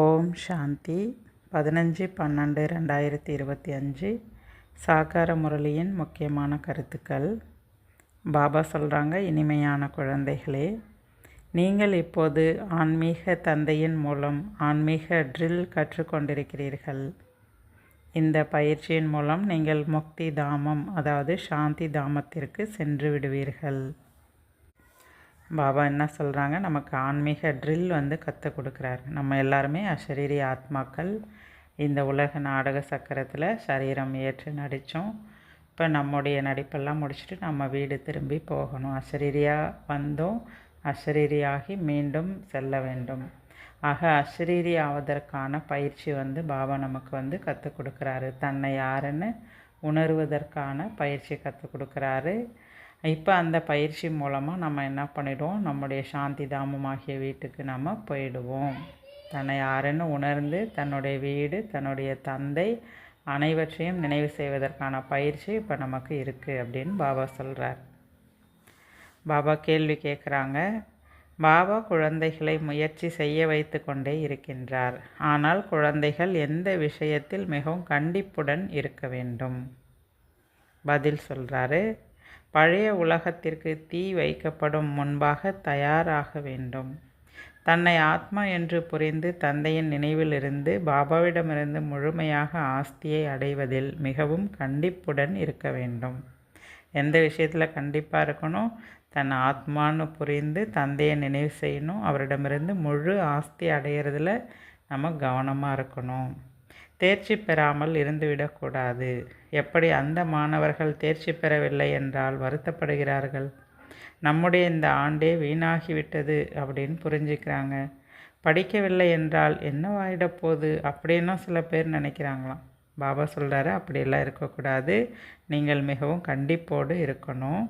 ஓம் சாந்தி. பதினஞ்சு பன்னெண்டு ரெண்டாயிரத்தி இருபத்தி அஞ்சு. சாகார முரளியின் முக்கியமான கருத்துக்கள். பாபா சொல்கிறாங்க இனிமையான குழந்தைகளே நீங்கள் இப்போது ஆன்மீக தந்தையின் மூலம் ஆன்மீக ட்ரில் கற்றுக்கொண்டிருக்கிறீர்கள். இந்த பயிற்சியின் மூலம் நீங்கள் முக்தி தாமம் அதாவது சாந்தி தாமத்திற்கு சென்று விடுவீர்கள். பாபா என்ன சொல்கிறாங்க நமக்கு ஆன்மீக ட்ரில் வந்து கற்றுக் கொடுக்குறாரு. நம்ம எல்லாருமே அஷரீரி ஆத்மாக்கள். இந்த உலக நாடக சக்கரத்தில் சரீரம் ஏற்று நடித்தோம். இப்போ நம்முடைய நடிப்பெல்லாம் முடிச்சுட்டு நம்ம வீடு திரும்பி போகணும். அஷரீரியாக வந்தோம். அஷரீரியாகி மீண்டும் செல்ல வேண்டும். ஆக அஷரீரி ஆவதற்கான பயிற்சி வந்து பாபா நமக்கு வந்து கற்றுக் கொடுக்குறாரு. தன்னை யாருன்னு உணர்வதற்கான பயிற்சி கற்றுக் கொடுக்குறாரு. இப்போ அந்த பயிற்சி மூலமாக நம்ம என்ன பண்ணிடுவோம்? நம்முடைய சாந்தி தாமமாகிய வீட்டுக்கு நம்ம போயிடுவோம். தன்னை யாருன்னு உணர்ந்து தன்னுடைய வீடு தன்னுடைய தந்தை அனைவற்றையும் நினைவு செய்வதற்கான பயிற்சி இப்போ நமக்கு இருக்குது அப்படின்னு பாபா சொல்கிறார் பாபா கேள்வி கேட்குறாங்க. பாபா குழந்தைகளை முயற்சி செய்ய வைத்து கொண்டே இருக்கின்றார். ஆனால் குழந்தைகள் எந்த விஷயத்தில் மிகவும் கண்டிப்புடன் இருக்க வேண்டும்? பதில் சொல்கிறாரு பழைய உலகத்திற்கு தீ வைக்கப்படும் முன்பாக தயாராக வேண்டும். தன்னை ஆத்மா என்று புரிந்து தந்தையின் நினைவிலிருந்து பாபாவிடமிருந்து முழுமையாக ஆஸ்தியை அடைவதில் மிகவும் கண்டிப்புடன் இருக்க வேண்டும். எந்த விஷயத்தில் கண்டிப்பாக இருக்கணும்? தன் ஆத்மான்னு புரிந்து தந்தையை நினைவு செய்யணும். அவரிடமிருந்து முழு ஆஸ்தி அடையிறதுல நம்ம கவனமாக இருக்கணும். தேர்ச்சி பெறாமல் இருந்துவிடக்கூடாது. எப்படி அந்த மாணவர்கள் தேர்ச்சி பெறவில்லை என்றால் வருத்தப்படுகிறார்கள். நம்முடைய இந்த ஆண்டே வீணாகிவிட்டது அப்படின்னு புரிஞ்சுக்கிறாங்க. படிக்கவில்லை என்றால் என்னவாயிடப்போகுது? அப்படின்னும் சில பேர் நினைக்கிறாங்களாம். பாபா சொல்கிறாரு அப்படியெல்லாம் இருக்கக்கூடாது. நீங்கள் மிகவும் கண்டிப்போடு இருக்கணும்.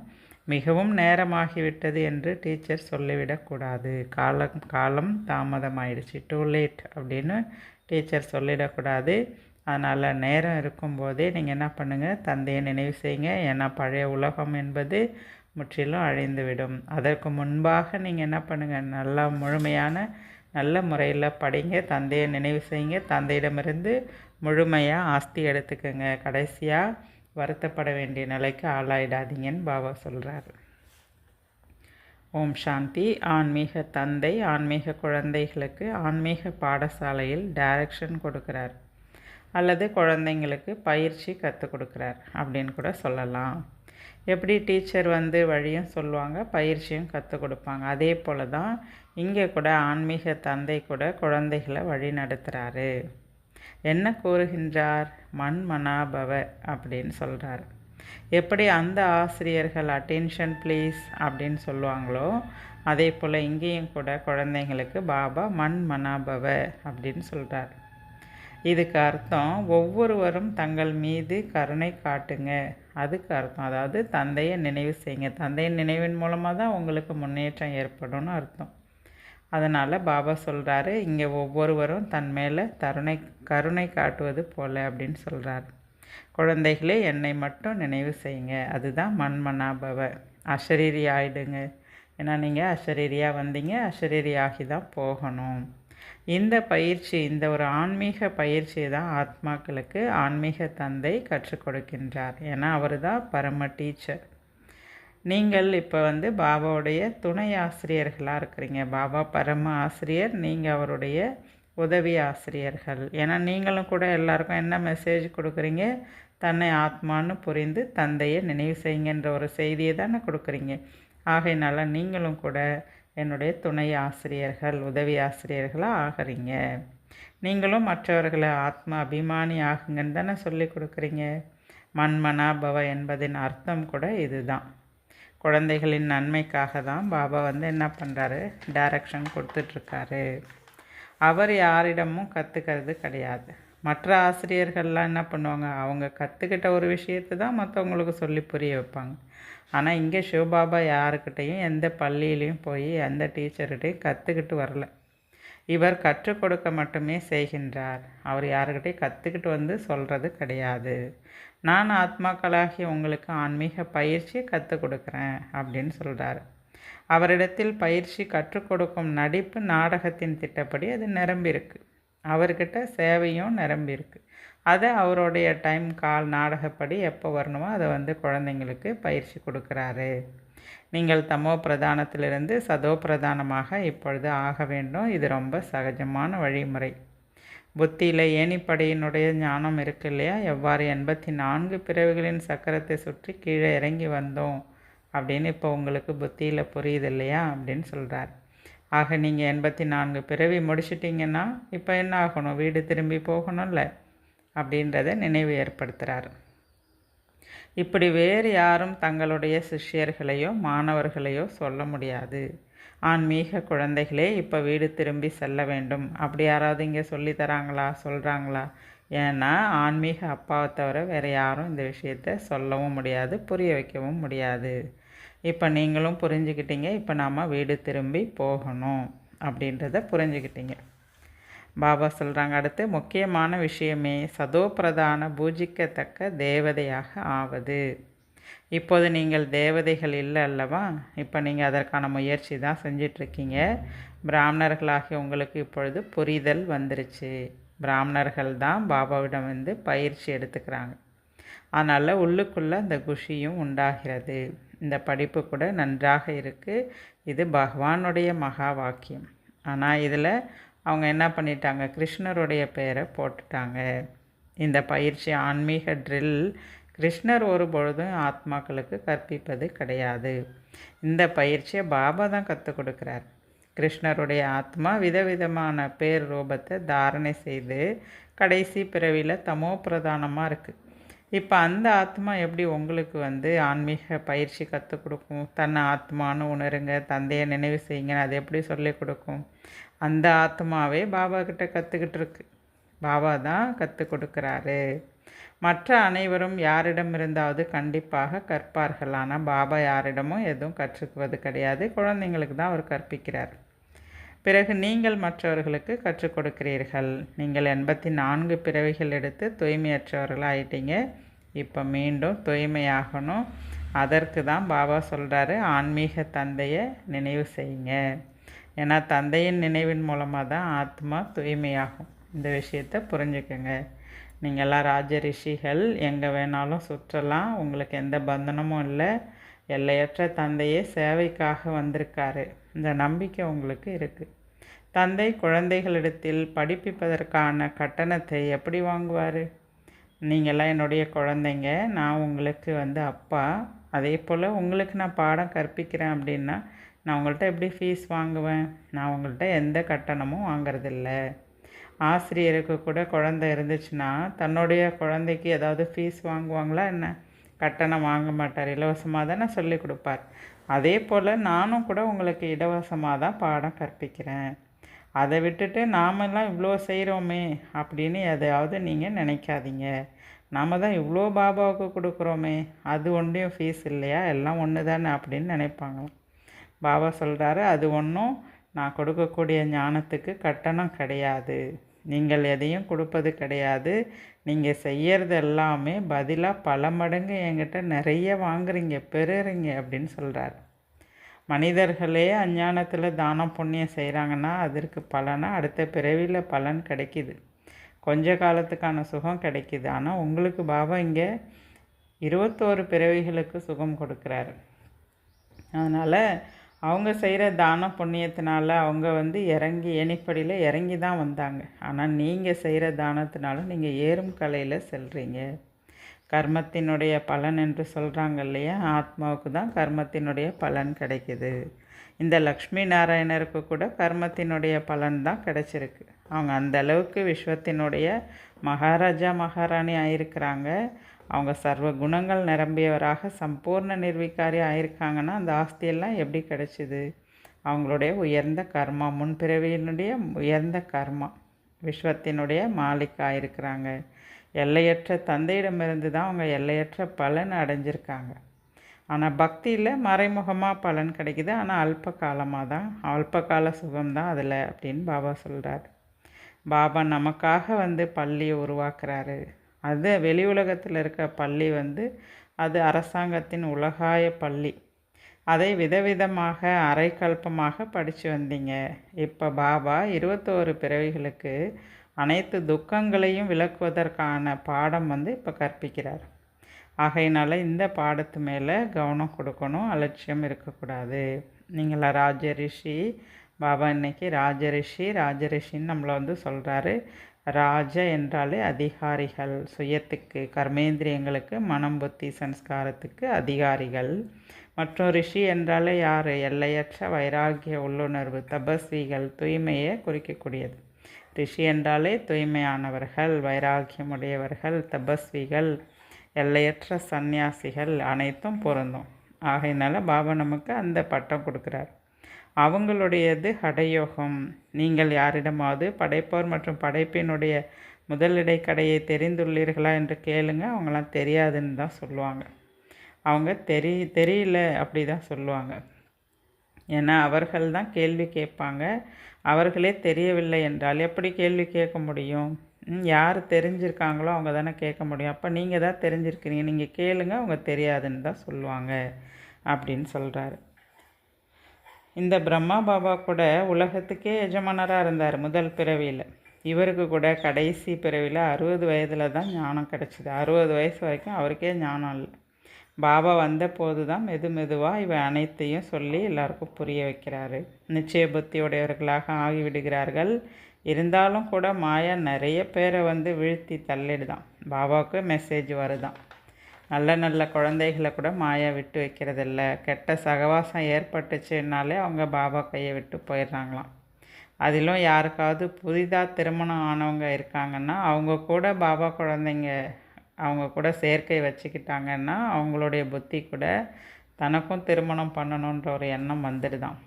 மிகவும் நேரமாகிவிட்டது என்று டீச்சர் சொல்லிவிடக்கூடாது. காலம் காலம் தாமதமாயிடுச்சு. டூ லேட் அப்படின்னு டீச்சர் சொல்லிடக்கூடாது. அதனால் நேரம் இருக்கும்போதே நீங்கள் என்ன பண்ணுங்கள் தந்தையை நினைவு செய்யுங்க. ஏன்னா பழைய உலகம் என்பது முற்றிலும் அழிந்துவிடும். அதற்கு முன்பாக நீங்கள் என்ன பண்ணுங்கள் நல்லா முழுமையான நல்ல முறையில் படிங்க தந்தையை நினைவு செய்யுங்க. தந்தையிடமிருந்து முழுமையாக ஆஸ்தி எடுத்துக்கோங்க. கடைசியாக வருத்தப்பட வேண்டிய நிலைக்கு ஆளாயிடாதீங்கன்னு பாபா சொல்கிறாரு ஓம் சாந்தி. ஆன்மீக தந்தை ஆன்மீக குழந்தைகளுக்கு ஆன்மீக பாடசாலையில் டைரக்ஷன் கொடுக்குறார். அல்லது குழந்தைங்களுக்கு பயிற்சி கற்றுக் கொடுக்குறார் அப்படின்னு கூட சொல்லலாம். எப்படி டீச்சர் வந்து வழியும் சொல்லுவாங்க பயிற்சியும் கற்றுக் கொடுப்பாங்க. அதே போல் தான் இங்கே கூட ஆன்மீக தந்தை கூட குழந்தைகளை வழி நடத்துகிறாரு என்ன கூறுகின்றார்? மண் மனாபவ அப்படின்னு சொல்கிறார் எப்படி அந்த ஆசிரியர்கள் அட்டென்ஷன் ப்ளீஸ் அப்படின்னு சொல்லுவாங்களோ அதே போல் இங்கேயும் கூட குழந்தைங்களுக்கு பாபா மண் மனாபவ அப்படின்னு சொல்கிறார் இதுக்கு அர்த்தம் ஒவ்வொருவரும் தங்கள் மீது கருணை காட்டுங்க. அதுக்கு அர்த்தம். அதாவது தந்தையை நினைவு செய்யுங்க. தந்தையின் நினைவின் மூலமாக தான் உங்களுக்கு முன்னேற்றம் ஏற்படும்னு அர்த்தம். அதனால் பாபா சொல்கிறாரு இங்கே ஒவ்வொருவரும் தன் மேலே தருணை கருணை காட்டுவது போல் அப்படின்னு சொல்கிறாரு குழந்தைகளே என்னை மட்டும் நினைவு செய்யுங்க. அதுதான் மண்மனாபவ அசரீரி ஆகிடுங்க ஏன்னா நீங்கள் அசரீரியாக வந்தீங்க அஷரீரி ஆகி தான் போகணும். இந்த பயிற்சி இந்த ஒரு ஆன்மீக பயிற்சி தான் ஆத்மாக்களுக்கு ஆன்மீக தந்தை கற்றுக் கொடுக்கின்றார். ஏன்னா அவர் தான் பரம டீச்சர் நீங்கள் இப்போ வந்து பாபாவுடைய துணை ஆசிரியர்களாக இருக்கிறீங்க. பாபா பரம ஆசிரியர் நீங்கள் அவருடைய உதவி ஆசிரியர்கள். ஏன்னா நீங்களும் கூட எல்லாருக்கும் என்ன மெசேஜ் கொடுக்குறீங்க? தன்னை ஆத்மான்னு புரிந்து தந்தையை நினைவு செய்யுங்கன்ற ஒரு செய்தியை தானே கொடுக்குறீங்க. ஆகையினால நீங்களும் கூட என்னுடைய துணை ஆசிரியர்கள் உதவி ஆசிரியர்களாக ஆகிறீங்க. நீங்களும் மற்றவர்களை ஆத்மா அபிமானி ஆகுங்கன்னு தானே சொல்லி கொடுக்குறீங்க. மண்மனாபவ என்பதின் அர்த்தம் கூட இதுதான். குழந்தைகளின் நன்மைக்காக தான் பாபா வந்து என்ன பண்ணுறாரு டைரக்ஷன் கொடுத்துட்ருக்காரு அவர் யாரிடமும் கற்றுக்கிறது கிடையாது. மற்ற ஆசிரியர்கள்லாம் என்ன பண்ணுவாங்க? அவங்க கற்றுக்கிட்ட ஒரு விஷயத்தை தான் மற்றவங்களுக்கு சொல்லி புரிய வைப்பாங்க. ஆனால் இங்கே சிவபாபா யாருக்கிட்டேயும் எந்த பள்ளியிலையும் போய் எந்த டீச்சர்கிட்டையும் கற்றுக்கிட்டு வரல. இவர் கற்றுக் கொடுக்க மட்டுமே செய்கின்றார். அவர் யாருக்கிட்டையும் கற்றுக்கிட்டு வந்து சொல்கிறது கிடையாது. நான் ஆத்மாக்களாகி உங்களுக்கு ஆன்மீக பயிற்சி கற்றுக் கொடுக்குறேன் அப்படின்னு சொல்கிறாரு அவரிடத்தில் பயிற்சி கற்றுக் கொடுக்கும் நடிப்பு நாடகத்தின் திட்டப்படி அது நிரம்பியிருக்கு. அவர்கிட்ட சேவையும் நிரம்பியிருக்கு. அதை அவருடைய டைம் கால் நாடகப்படி எப்போ வரணுமோ அதை வந்து குழந்தைங்களுக்கு பயிற்சி கொடுக்குறாரு. நீங்கள் தமோ பிரதானத்திலிருந்து சதோ பிரதானமாக இப்பொழுது ஆக வேண்டும். இது ரொம்ப சகஜமான வழிமுறை. புத்தியில் ஏணிப்படையினுடைய ஞானம் இருக்கு இல்லையா? எவ்வாறு எண்பத்தி நான்கு பிறவிகளின் சக்கரத்தை சுற்றி கீழே இறங்கி வந்தோம். அப்படின்னு இப்போ உங்களுக்கு புத்தியில் புரியுது இல்லையா அப்படின்னு சொல்கிறார் ஆக நீங்கள் எண்பத்தி நான்கு பிறவி முடிச்சிட்டிங்கன்னா இப்போ என்ன ஆகணும்? வீடு திரும்பி போகணும்ல அப்படின்றத நினைவு ஏற்படுத்துகிறார் இப்படி வேறு யாரும் தங்களுடைய சிஷ்யர்களையோ மாணவர்களையோ சொல்ல முடியாது. ஆன்மீக குழந்தைகளே இப்போ வீடு திரும்பி செல்ல வேண்டும். அப்படி யாராவது இங்கே சொல்லி தராங்களா? சொல்கிறாங்களா ஏன்னா ஆன்மீக அப்பாவை தவிர வேறு யாரும் இந்த விஷயத்த சொல்லவும் முடியாது புரிய வைக்கவும் முடியாது. இப்போ நீங்களும் புரிஞ்சுக்கிட்டீங்க. இப்போ நாம் வீடு திரும்பி போகணும் அப்படின்றத புரிஞ்சுக்கிட்டீங்க. பாபா சொல்கிறாங்க அடுத்து முக்கியமான விஷயமே சதோபிரதான பூஜிக்கத்தக்க தேவதையாக ஆவது. இப்போது நீங்கள் தேவதைகள் இல்லை அல்லவா? இப்போ நீங்கள் அதற்கான முயற்சி தான் செஞ்சிட்ருக்கீங்க. பிராமணர்களாகிய உங்களுக்கு இப்பொழுது புரிதல் வந்துருச்சு. பிராமணர்கள் தான் பாபாவிடம் வந்து பயிற்சி எடுத்துக்கிறாங்க. அதனால் உள்ளுக்குள்ளே அந்த குஷியும் உண்டாகிறது. இந்த படிப்பு கூட நன்றாக இருக்குது இது பகவானுடைய மகா வாக்கியம். ஆனால் இதில் அவங்க என்ன பண்ணிட்டாங்க? கிருஷ்ணருடைய பெயரை போட்டுட்டாங்க. இந்த பயிற்சி ஆன்மீக ட்ரில் கிருஷ்ணர் ஒரு பொழுதும் ஆத்மாக்களுக்கு கற்பிப்பது கிடையாது. இந்த பயிற்சியை பாபா தான் கற்றுக் கொடுக்குறார். கிருஷ்ணருடைய ஆத்மா விதவிதமான பேர் ரூபத்தை தாரணை செய்து கடைசி பிறவியில் தமோ பிரதானமாக இருக்குது இப்போ அந்த ஆத்மா எப்படி உங்களுக்கு வந்து ஆன்மீக பயிற்சி கற்றுக் கொடுக்கும்? தன்னை ஆத்மான்னு உணருங்க தந்தையை நினைவு செய்யுங்கன்னு அது எப்படி சொல்லிக் கொடுக்கும்? அந்த ஆத்மாவே பாபா கிட்ட கற்றுக்கிட்டு இருக்கு. பாபா தான் கற்றுக் கொடுக்குறாரு. மற்ற அனைவரும் யாரிடம் இருந்தாவது கண்டிப்பாக கற்பார்கள் ஆனால் பாபா யாரிடமும் எதுவும் கற்றுக்குவது கிடையாது. குழந்தைங்களுக்கு தான் அவர் கற்பிக்கிறார். பிறகு நீங்கள் மற்றவர்களுக்கு கற்றுக் கொடுக்கிறீர்கள். நீங்கள் எண்பத்தி நான்கு பிறவிகள் எடுத்து தூய்மையற்றவர்கள் ஆயிட்டீங்க இப்போ மீண்டும் தூய்மையாகணும். அதற்கு தான் பாபா சொல்கிறாரு ஆன்மீக தந்தையை நினைவு செய்யுங்க. ஏன்னா தந்தையின் நினைவின் மூலமாக தான் ஆத்மா தூய்மையாகும். இந்த விஷயத்தை புரிஞ்சுக்கோங்க. நீங்கள்லாம் ராஜ ரிஷிகள் எங்கே வேணாலும் சுற்றலாம். உங்களுக்கு எந்த பந்தனமும் இல்லை. எல்லையற்ற தந்தையே சேவைக்காக வந்திருக்காரு. இந்த நம்பிக்கை உங்களுக்கு இருக்குது தந்தை குழந்தைகளிடத்தில் படிப்பிப்பதற்கான கட்டணத்தை எப்படி வாங்குவார்? நீங்கள்லாம் என்னுடைய குழந்தைங்க நான் உங்களுக்கு வந்து அப்பா. அதே போல் உங்களுக்கு நான் பாடம் கற்பிக்கிறேன் அப்படின்னா நான் உங்கள்கிட்ட எப்படி ஃபீஸ் வாங்குவேன்? நான் உங்கள்கிட்ட எந்த கட்டணமும் வாங்குறதில்ல. ஆசிரியருக்கு கூட குழந்தை இருந்துச்சுன்னா தன்னுடைய குழந்தைக்கு ஏதாவது ஃபீஸ் வாங்குவாங்களா என்ன? கட்டணம் வாங்க மாட்டார். இலவசமாக தானே சொல்லி கொடுப்பார். அதே போல் நானும் கூட உங்களுக்கு இலவசமாக தான் பாடம் கற்பிக்கிறேன். அதை விட்டுட்டு நாமெல்லாம் இவ்வளோ செய்கிறோமே அப்படின்னு எதையாவது நீங்கள் நினைக்காதீங்க. நாம் தான் இவ்வளோ பாபாவுக்கு கொடுக்குறோமே அது ஒன்றையும் ஃபீஸ் இல்லையா? எல்லாம் ஒன்று தானே அப்படின்னு நினைப்பாங்களாம். பாபா சொல்கிறாரு அது ஒன்றும் நான் கொடுக்கக்கூடிய ஞானத்துக்கு கட்டணம் கிடையாது. நீங்கள் எதையும் கொடுப்பது கிடையாது. நீங்கள் செய்கிறது எல்லாமே பதிலாக பல மடங்கு என்கிட்ட நிறைய வாங்குறீங்க பெறுறீங்க அப்படின்னு சொல்கிறார் மனிதர்களே அஞ்ஞானத்தில் தானம் புண்ணியம் செய்கிறாங்கன்னா அதற்கு பலனாக அடுத்த பிறவியில் பலன் கிடைக்கிது. கொஞ்ச காலத்துக்கான சுகம் கிடைக்கிது. ஆனால் உங்களுக்கு பாபா இங்கே இருபத்தோரு பிறவிகளுக்கு சுகம் கொடுக்குறாரு. அதனால் அவங்க செய்கிற தான புண்ணியத்தினால அவங்க வந்து இறங்கி ஏனிப்படியில் இறங்கி தான் வந்தாங்க. ஆனால் நீங்கள் செய்கிற தானத்தினால நீங்கள் ஏறும் கலையில் செல்கிறீங்க கர்மத்தினுடைய பலன் என்று சொல்கிறாங்க இல்லையா? ஆத்மாவுக்கு தான் கர்மத்தினுடைய பலன் கிடைக்கிது. இந்த லக்ஷ்மி நாராயணருக்கு கூட கர்மத்தினுடைய பலன் தான் கிடைச்சிருக்கு. அவங்க அந்த அளவுக்கு விஸ்வத்தினுடைய மகாராஜா மகாராணி ஆயிருக்கிறாங்க. அவங்க சர்வ குணங்கள் நிரம்பியவராக சம்பூர்ண நிர்வீக்காரி ஆயிருக்காங்கன்னா அந்த ஆஸ்தியெல்லாம் எப்படி கிடைச்சிது? அவங்களுடைய உயர்ந்த கர்மா முன்பிறவியினுடைய உயர்ந்த கர்மா விஸ்வத்தினுடைய மாலிக்காக இருக்கிறாங்க எல்லையற்ற தந்தையிடமிருந்து தான் அவங்க எல்லையற்ற பலன் அடைஞ்சிருக்காங்க. ஆனால் பக்தியில் மறைமுகமாக பலன் கிடைக்குது. ஆனால் அல்ப காலமாக தான் அல்ப கால சுகம்தான் அதில் அப்படின்னு பாபா சொல்கிறார் பாபா நமக்காக வந்து பள்ளியை உருவாக்குறாரு. அது வெளி உலகத்தில் இருக்க பள்ளி வந்து அது அரசாங்கத்தின் உலகாய பள்ளி. அதை விதவிதமாக அரைக்கல்பமாக படித்து வந்தீங்க. இப்போ பாபா இருபத்தோரு பிறவிகளுக்கு அனைத்து துக்கங்களையும் விளக்குவதற்கான பாடம் வந்து இப்போ கற்பிக்கிறார். ஆகையினால இந்த பாடத்து மேலே கவனம் கொடுக்கணும் அலட்சியம் இருக்கக்கூடாது. நீங்களா ராஜரிஷி பாபா இன்னைக்கு ராஜரிஷி ராஜரிஷின்னு நம்மளை வந்து சொல்கிறாரு ராஜ என்றாலே அதிகாரிகள். சுயத்துக்கு கர்மேந்திரியங்களுக்கு மனம் புத்தி சன்ஸ்காரத்துக்கு அதிகாரிகள். மற்றும் ரிஷி என்றாலே யார்? எல்லையற்ற வைராகிய உள்ளுணர்வு தபஸ்விகள் தூய்மையை குறிக்கக்கூடியது. ரிஷி என்றாலே தூய்மையானவர்கள் வைராகியமுடையவர்கள் தபஸ்விகள் எல்லையற்ற சந்நியாசிகள் அனைத்தும் பொருந்தும். ஆகையினால பாபா நமக்கு அந்த பட்டம் கொடுக்குறார். அவங்களுடையது ஹடயோகம் நீங்கள் யாரிடமாவது படைப்போர் மற்றும் படைப்பினுடைய முதலிடை கடையை தெரிந்துள்ளீர்களா என்று கேளுங்க. அவங்களாம் தெரியாதுன்னு தான் சொல்லுவாங்க. அவங்க தெரி தெரியல அப்படி தான் சொல்லுவாங்க. ஏன்னா அவர்கள் தான் கேள்வி கேட்பாங்க. அவர்களே தெரியவில்லை என்றால் எப்படி கேள்வி கேட்க முடியும்? யார் தெரிஞ்சிருக்காங்களோ அவங்க தானே கேட்க முடியும். அப்போ நீங்கள் தான் தெரிஞ்சிருக்கிறீங்க. நீங்கள் கேளுங்க அவங்க தெரியாதுன்னு தான் சொல்லுவாங்க. அப்படின்னு சொல்கிறாரு இந்த பிரம்மா பாபா கூட உலகத்துக்கே எஜமானராக இருந்தார் முதல் பிறவியில். இவருக்கு கூட கடைசி பிறவியில் அறுபது வயதில் தான் ஞானம் கிடச்சிது. அறுபது வயசு வரைக்கும் அவருக்கே ஞானம் இல்லை. பாபா வந்த போது தான் மெது மெதுவாக இவை அனைத்தையும் சொல்லி எல்லாருக்கும் புரிய வைக்கிறாரு. நிச்சய புத்தியுடையவர்களாக ஆகிவிடுகிறார்கள். இருந்தாலும் கூட மாயா நிறைய பேரை வந்து வீழ்த்தி தள்ளிடுதான். பாபாவுக்கு மெசேஜ் வருதான். நல்ல நல்ல குழந்தைகளை கூட மாயா விட்டு வைக்கிறதில்ல. கெட்ட சகவாசம் ஏற்பட்டுச்சுனாலே அவங்க பாபா கையை விட்டு போயிடுறாங்களாம். அதிலும் யாருக்காவது புதிதாக திருமணம் ஆனவங்க இருக்காங்கன்னா அவங்க கூட பாபா குழந்தைங்க அவங்க கூட சேர்க்கை வச்சுக்கிட்டாங்கன்னா அவங்களுடைய புத்தி கூட தனக்கும் திருமணம் பண்ணணுன்ற ஒரு எண்ணம் வந்துடுதான்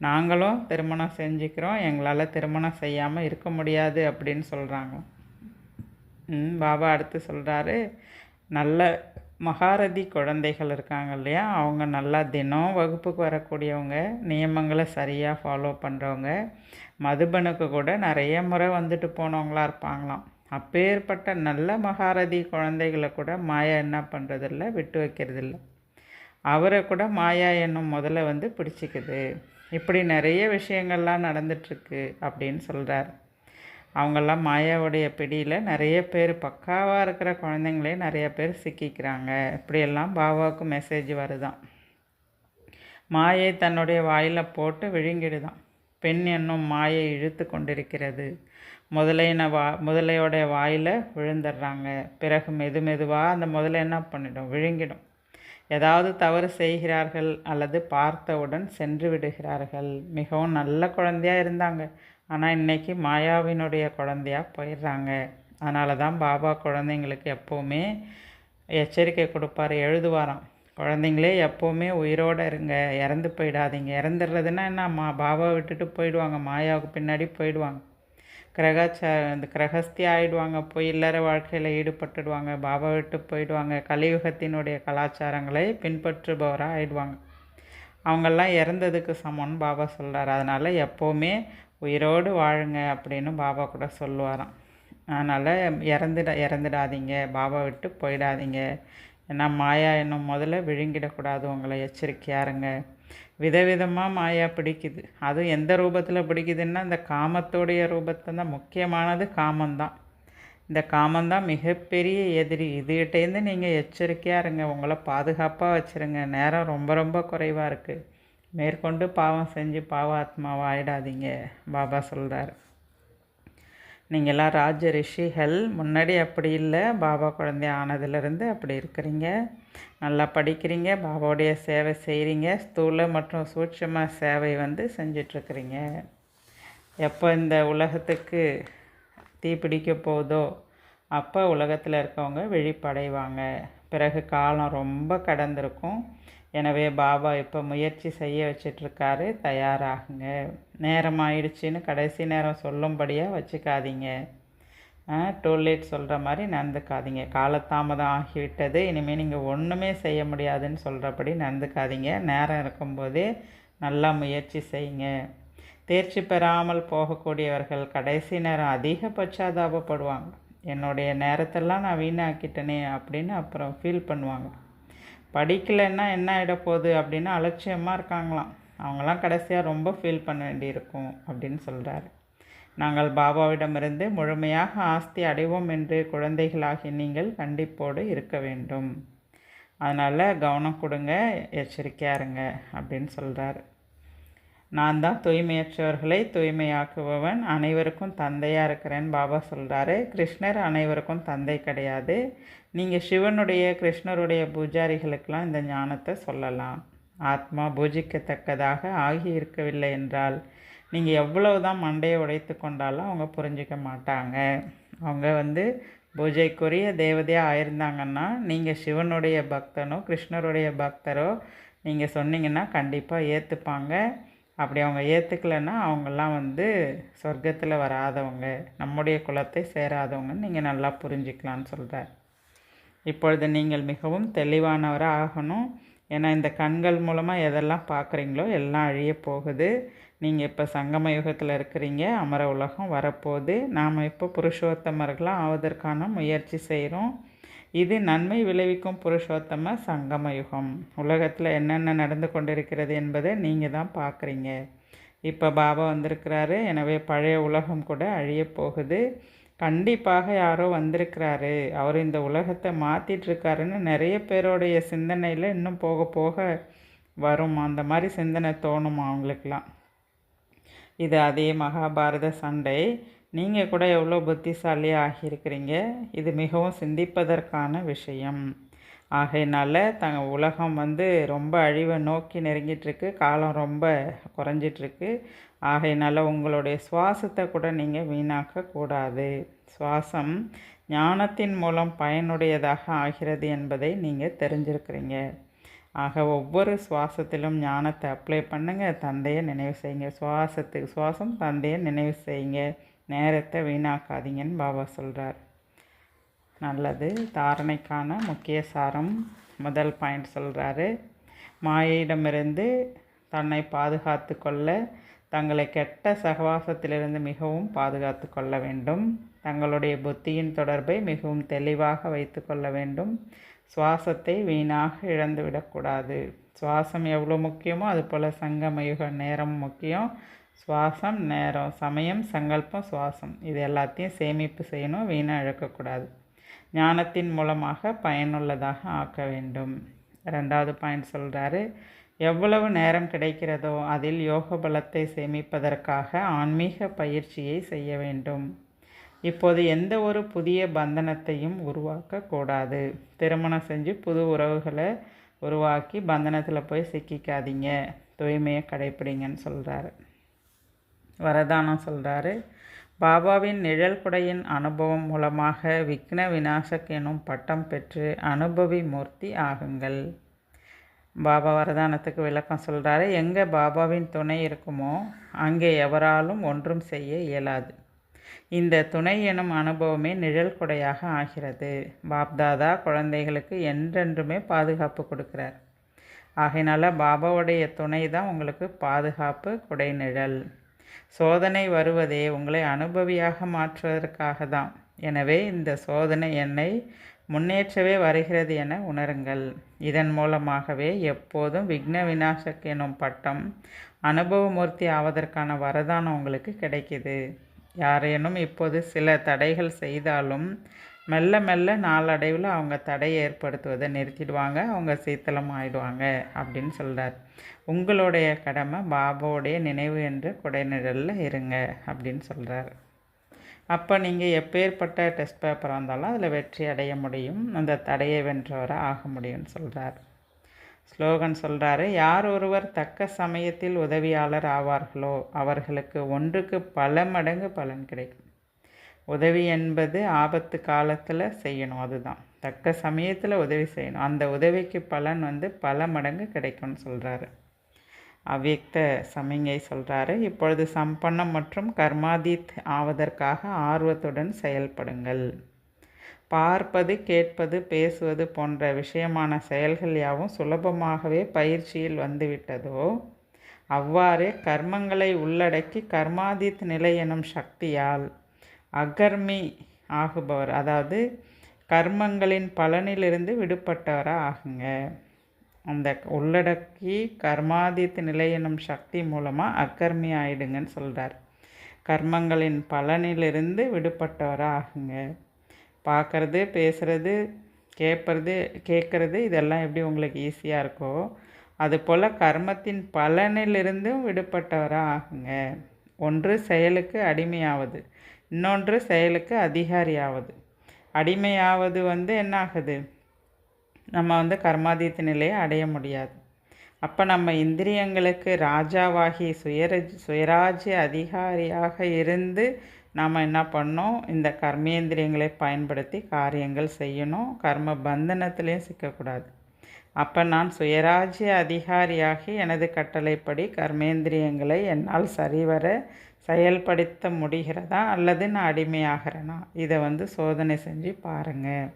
நாங்களும் திருமணம் செஞ்சுக்கிறோம். எங்களால் திருமணம் செய்யாமல் இருக்க முடியாது அப்படின்னு சொல்கிறாங்க ம், பாபா அடுத்து சொல்கிறாரு நல்ல மகாரதி குழந்தைகள் இருக்காங்க இல்லையா? அவங்க நல்லா தினம் வகுப்புக்கு வரக்கூடியவங்க நியமங்களை சரியாக ஃபாலோ பண்ணுறவங்க மதுபனுக்கு கூட நிறைய முறை வந்துட்டு போனவங்களா இருப்பாங்களாம். அப்பேற்பட்ட நல்ல மகாரதி குழந்தைகளை கூட மாயா என்ன பண்ணுறதில்ல விட்டு வைக்கிறதில்ல. அவரை கூட மாயா என்னும் முதல்ல வந்து பிடிச்சிக்குது. இப்படி நிறைய விஷயங்கள்லாம் நடந்துட்டுருக்கு அப்படின்னு சொல்கிறார் அவங்கெல்லாம் மாயாவுடைய பிடியில் நிறைய பேர் பக்காவாக இருக்கிற குழந்தைங்களே நிறைய பேர் சிக்கிக்கிறாங்க. இப்படியெல்லாம் பாபாவுக்கு மெசேஜ் வருதான். மாயை தன்னுடைய வாயில் போட்டு விழுங்கிடுதான். பெண் என்னும் மாயை இழுத்து கொண்டிருக்கிறது. முதலையின வா முதலையோடைய வாயில் விழுந்துடுறாங்க. பிறகு மெது மெதுவாக அந்த முதலை என்ன பண்ணிடும்? விழுங்கிடும். ஏதாவது தவறு செய்கிறார்கள் அல்லது பார்த்தவுடன் சென்று விடுகிறார்கள். மிகவும் நல்ல குழந்தையா இருந்தாங்க. ஆனால் இன்னைக்கு மாயாவினுடைய குழந்தையா போயிடுறாங்க. அதனால தான் பாபா குழந்தைங்களுக்கு எப்போவுமே எச்சரிக்கை கொடுப்பாரு எழுதுவாராம். குழந்தைங்களே எப்போவுமே உயிரோடு இருங்க இறந்து போயிடாதீங்க. இறந்துடுறதுன்னா என்ன? மா பாபாவை விட்டுட்டு போயிடுவாங்க மாயாவுக்கு பின்னாடி போயிடுவாங்க. கிரகச்ச இந்த கிரகஸ்தி ஆகிடுவாங்க போய் இல்லற வாழ்க்கையில் ஈடுபட்டுடுவாங்க பாபா விட்டு போயிடுவாங்க. கலியுகத்தினுடைய கலாச்சாரங்களை பின்பற்றுபவராக ஆயிடுவாங்க. அவங்கெல்லாம் இறந்ததுக்கு சமம்னு பாபா சொல்கிறார் அதனால் எப்போவுமே உயிரோடு வாழுங்க அப்படின்னு பாபா கூட சொல்லுவாராம். அதனால் இறந்துட இறந்துடாதீங்க பாபா விட்டு போயிடாதீங்க. ஏன்னா மாயா என்னும் முதல்ல விழுங்கிடக்கூடாது உங்களை எச்சரிக்கையாக இருங்க விதவிதமாக மாயா பிடிக்குது. அதுவும் எந்த ரூபத்தில் பிடிக்குதுன்னா இந்த காமத்தோடைய ரூபத்தை தான். முக்கியமானது காமந்தான். இந்த காமந்தான் மிகப்பெரிய எதிரி. இதுகிட்டேருந்து நீங்கள் எச்சரிக்கையாக இருங்க உங்களை பாதுகாப்பாக வச்சுருங்க. நேரம் ரொம்ப ரொம்ப குறைவாக இருக்குது மேற்கொண்டு பாவம் செஞ்சு பாவாத்மாவை ஆயிடாதீங்க பாபா சொல்கிறார் நீங்களாம் ராஜ ரிஷிகள் முன்னாடி அப்படி இல்லை பாபா குழந்தை ஆனதுலேருந்து அப்படி இருக்கிறீங்க. நல்லா படிக்கிறீங்க பாபாவுடைய சேவை செய்கிறீங்க ஸ்தூல மற்றும் சூட்சம சேவை வந்து செஞ்சிட்ருக்கிறீங்க. எப்போ இந்த உலகத்துக்கு தீ பிடிக்க போதோ அப்போ உலகத்தில் இருக்கவங்க விழிப்படைவாங்க. பிறகு காலம் ரொம்ப கடந்திருக்கும். எனவே பாபா இப்போ முயற்சி செய்ய வச்சிட்ருக்காரு. தயாராகுங்க. நேரம் ஆயிடுச்சுன்னு கடைசி நேரம் சொல்லும்படியாக வச்சுக்காதீங்க. டோல்லேட் சொல்கிற மாதிரி நடந்துக்காதீங்க. காலத்தாமதம் ஆகிவிட்டது. இனிமேல் நீங்கள் ஒன்றுமே செய்ய முடியாதுன்னு சொல்கிறபடி நடந்துக்காதீங்க. நேரம் இருக்கும்போதே நல்லா முயற்சி செய்யுங்க. தேர்ச்சி பெறாமல் போகக்கூடியவர்கள் கடைசி நேரம் அதிக பச்சாதாபப்படுவாங்க. என்னுடைய நேரத்தெல்லாம் நான் வீணாக்கிட்டேனே அப்படின்னு அப்புறம் ஃபீல் பண்ணுவாங்க. படிக்கலைன்னா என்ன ஆகிடப்போகுது அப்படின்னு அலட்சியமாக இருக்காங்களாம். அவங்களாம் கடைசியாக ரொம்ப ஃபீல் பண்ண வேண்டியிருக்கும் அப்படின்னு சொல்கிறாரு நாங்கள் பாபாவிடமிருந்து முழுமையாக ஆஸ்தி அடைவோம் என்று குழந்தைகளாகி நீங்கள் கண்டிப்போடு இருக்க வேண்டும். அதனால் கவனம் கொடுங்க எச்சரிக்கையாக இருங்க அப்படின்னு சொல்கிறாரு நான் தான் தூய்மையற்றவர்களை தூய்மையாக்குபவன் அனைவருக்கும் தந்தையாக இருக்கிறேன்னு பாபா சொல்கிறாரு கிருஷ்ணர் அனைவருக்கும் தந்தை கிடையாது. நீங்கள் சிவனுடைய கிருஷ்ணருடைய பூஜாரிகளுக்கெல்லாம் இந்த ஞானத்தை சொல்லலாம். ஆத்மா பூஜிக்கத்தக்கதாக ஆகி இருக்கவில்லை என்றால் நீங்கள் எவ்வளவு தான் மண்டையை உடைத்து கொண்டாலும் அவங்க புரிஞ்சிக்க மாட்டாங்க. அவங்க வந்து பூஜைக்குரிய தேவதையாக ஆயிருந்தாங்கன்னா நீங்கள் சிவனுடைய பக்தனோ கிருஷ்ணருடைய பக்தரோ நீங்கள் சொன்னீங்கன்னா கண்டிப்பாக ஏற்றுப்பாங்க அப்படி அவங்க ஏற்றுக்கலைன்னா அவங்கெல்லாம் வந்து சொர்க்கத்தில் வராதவங்க நம்முடைய குலத்தை சேராதவங்கன்னு நீங்கள் நல்லா புரிஞ்சுக்கலான்னு சொல்கிறார் இப்பொழுது நீங்கள் மிகவும் தெளிவானவராக ஆகணும். ஏன்னா இந்த கண்கள் மூலமாக எதெல்லாம் பார்க்குறீங்களோ எல்லாம் அழிய போகுது. நீங்கள் இப்போ சங்கம யுகத்தில் இருக்கிறீங்க அமர உலகம் வரப்போகுது. நாம் இப்போ புருஷோத்தமர்களாக ஆவதற்கான முயற்சி செய்கிறோம் இது நன்மை விளைவிக்கும் புருஷோத்தம சங்கம யுகம் உலகத்தில் என்னென்ன நடந்து கொண்டிருக்கிறது என்பதை நீங்கள் தான் பார்க்குறீங்க இப்போ பாபா வந்திருக்கிறாரு எனவே பழைய உலகம் கூட அழிய போகுது. கண்டிப்பாக யாரோ வந்திருக்கிறாரு. அவர் இந்த உலகத்தை மாற்றிட்டுருக்காருன்னு நிறைய பேருடைய சிந்தனையில் இன்னும் போக போக வரும். அந்த மாதிரி சிந்தனை தோணுமா அவங்களுக்கெல்லாம்? இது அதே மகாபாரத சண்டை. நீங்கள் கூட எவ்வளோ புத்திசாலியாக ஆகியிருக்கிறீங்க? இது மிகவும் சிந்திப்பதற்கான விஷயம். ஆகையினால தங்க உலகம் வந்து ரொம்ப அழிவை நோக்கி நெருங்கிட்டுருக்கு. காலம் ரொம்ப குறைஞ்சிட்ருக்கு ஆகையினால உங்களுடைய சுவாசத்தை கூட நீங்கள் வீணாக்கக்கூடாது. சுவாசம் ஞானத்தின் மூலம் பயனுடையதாக ஆகிறது என்பதை நீங்கள் தெரிஞ்சிருக்கிறீங்க. ஆக ஒவ்வொரு சுவாசத்திலும் ஞானத்தை அப்ளை பண்ணுங்கள் தந்தையை நினைவு செய்யுங்க. சுவாசத்துக்கு சுவாசம் தந்தையை நினைவு செய்யுங்க. நேரத்தை வீணாக்காதீங்கன்னு பாபா சொல்கிறார் நல்லது தாரணைக்கான முக்கிய சாரம் முதல் பாயிண்ட் சொல்கிறாரு மாயையிடமிருந்து தன்னை பாதுகாத்து கொள்ள தங்களை கெட்ட சகவாசத்திலிருந்து மிகவும் பாதுகாத்து கொள்ள வேண்டும். தங்களுடைய புத்தியின் தொடர்பை மிகவும் தெளிவாக வைத்து கொள்ள வேண்டும். சுவாசத்தை வீணாக இழந்து விடக்கூடாது சுவாசம் எவ்வளோ முக்கியமோ அதுபோல் சங்கமயுக நேரம் முக்கியம். சுவாசம் நேரம் சமயம் சங்கல்பம் சுவாசம். இது எல்லாத்தையும் சேமிப்பு செய்யணும் வீணாக இழக்கக்கூடாது. ஞானத்தின் மூலமாக பயனுள்ளதாக ஆக்க வேண்டும். ரெண்டாவது பாயிண்ட் சொல்கிறாரு எவ்வளவு நேரம் கிடைக்கிறதோ அதில் யோக பலத்தை சேமிப்பதற்காக ஆன்மீக பயிற்சியை செய்ய வேண்டும். இப்போது எந்த ஒரு புதிய பந்தனத்தையும் உருவாக்கக்கூடாது திருமணம் செஞ்சு புது உறவுகளை உருவாக்கி பந்தனத்தில் போய் சிக்கிக்காதீங்க. தூய்மையை கடைப்பிடிங்கன்னு சொல்கிறாரு வரதானம் சொல்கிறாரு பாபாவின் நிழல் குடையின் அனுபவம் மூலமாக விக்ன விநாசக் எனும் பட்டம் பெற்று அனுபவி மூர்த்தி ஆகுங்கள். பாபா வரதானத்துக்கு விளக்கம் சொல்கிறாரு எங்கே பாபாவின் துணை இருக்குமோ அங்கே எவராலும் ஒன்றும் செய்ய இயலாது. இந்த துணை எனும் அனுபவமே நிழல் குடையாக ஆகிறது. பாப்தாதா குழந்தைகளுக்கு என்றென்றுமே பாதுகாப்பு கொடுக்குறார். ஆகையினால பாபாவுடைய துணை தான் உங்களுக்கு பாதுகாப்பு குடை நிழல் சோதனை வருவதே உங்களை அனுபவியாக மாற்றுவதற்காக தான் எனவே இந்த சோதனை என்னை முன்னேற்றவே வருகிறது என உணருங்கள். இதன் மூலமாகவே எப்போதும் விக்ன விநாசக் எனும் பட்டம் அனுபவமூர்த்தி ஆவதற்கான வரதானம் உங்களுக்கு கிடைக்கிது. யாரேனும் இப்போது சில தடைகள் செய்தாலும் மெல்ல மெல்ல நாளடைவில் அவங்க தடையை ஏற்படுத்துவதை நிறுத்திடுவாங்க அவங்க சீத்தலம் ஆயிடுவாங்க அப்படின்னு சொல்கிறார் உங்களுடைய கடமை பாபாவுடைய நினைவு என்ற குடைநிழலில் இருங்க அப்படின்னு சொல்கிறார் அப்போ நீங்கள் எப்பேற்பட்ட டெஸ்ட் பேப்பராக இருந்தாலும் அதில் வெற்றி அடைய முடியும் அந்த தடையை வென்றவராக ஆக முடியும்னு சொல்கிறார் ஸ்லோகன் சொல்கிறாரு யார் ஒருவர் தக்க சமயத்தில் உதவியாளர் ஆவார்களோ அவர்களுக்கு ஒன்றுக்கு பல மடங்கு பலன் கிடைக்கும். உதவி என்பது ஆபத்து காலத்தில் செய்யணும் அதுதான். தக்க சமயத்தில் உதவி செய்யணும். அந்த உதவிக்கு பலன் வந்து பல மடங்கு கிடைக்கும்னு சொல்கிறாரு அவ்வியக்த சமிங்கை சொல்கிறாரு இப்பொழுது சம்பன்னம் மற்றும் கர்மாதீத் ஆவதற்காக ஆர்வத்துடன் செயல்படுங்கள். பார்ப்பது கேட்பது பேசுவது போன்ற விஷயமான செயல்கள் யாவும் சுலபமாகவே பயிற்சியில் வந்துவிட்டதோ அவ்வாறே கர்மங்களை உள்ளடக்கி கர்மாதீத் நிலை எனும் சக்தியால் அகர்மி ஆகுபவர். அதாவது கர்மங்களின் பலனிலிருந்து விடுபட்டவராக ஆகுங்க. அந்த உள்ளடக்கி கர்மாதித்த நிலை எனும் சக்தி மூலமாக அக்கர்மி ஆயிடுங்கன்னு சொல்கிறார் கர்மங்களின் பலனிலிருந்து விடுபட்டவராக ஆகுங்க. பார்க்குறது பேசுகிறது கேட்பறது கேட்குறது இதெல்லாம் எப்படி உங்களுக்கு ஈஸியாக இருக்கோ அதுபோல் கர்மத்தின் பலனிலிருந்தும் விடுபட்டவராக ஆகுங்க. ஒன்று செயலுக்கு அடிமையாவது. இன்னொன்று செயலுக்கு அதிகாரியாவது. அடிமையாவது வந்து என்ன ஆகுது நம்ம வந்து கர்மாதீத்த நிலையை அடைய முடியாது. அப்போ நம்ம இந்திரியங்களுக்கு ராஜாவாகி சுயரஜ் சுயராஜ்ய அதிகாரியாக இருந்து நாம் என்ன பண்ணோம்? இந்த கர்மேந்திரியங்களை பயன்படுத்தி காரியங்கள் செய்யணும். கர்ம பந்தனத்திலையும் சிக்கக்கூடாது. அப்போ நான் சுயராஜ்ய அதிகாரியாகி எனது கட்டளைப்படி கர்மேந்திரியங்களை என்னால் சரிவர செயல்படுத்த முடிகிறதா அல்லது நான் அடிமையாகிறேனா? இதை வந்து சோதனை செஞ்சு பாருங்கள்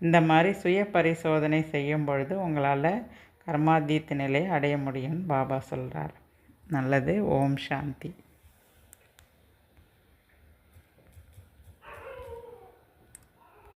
இந்த மாதிரி சுய பரிசோதனை செய்யும் பொழுது உங்களால் கர்மாதீத்த நிலையை அடைய முடியும்னு பாபா சொல்கிறார் நல்லது. ஓம் சாந்தி.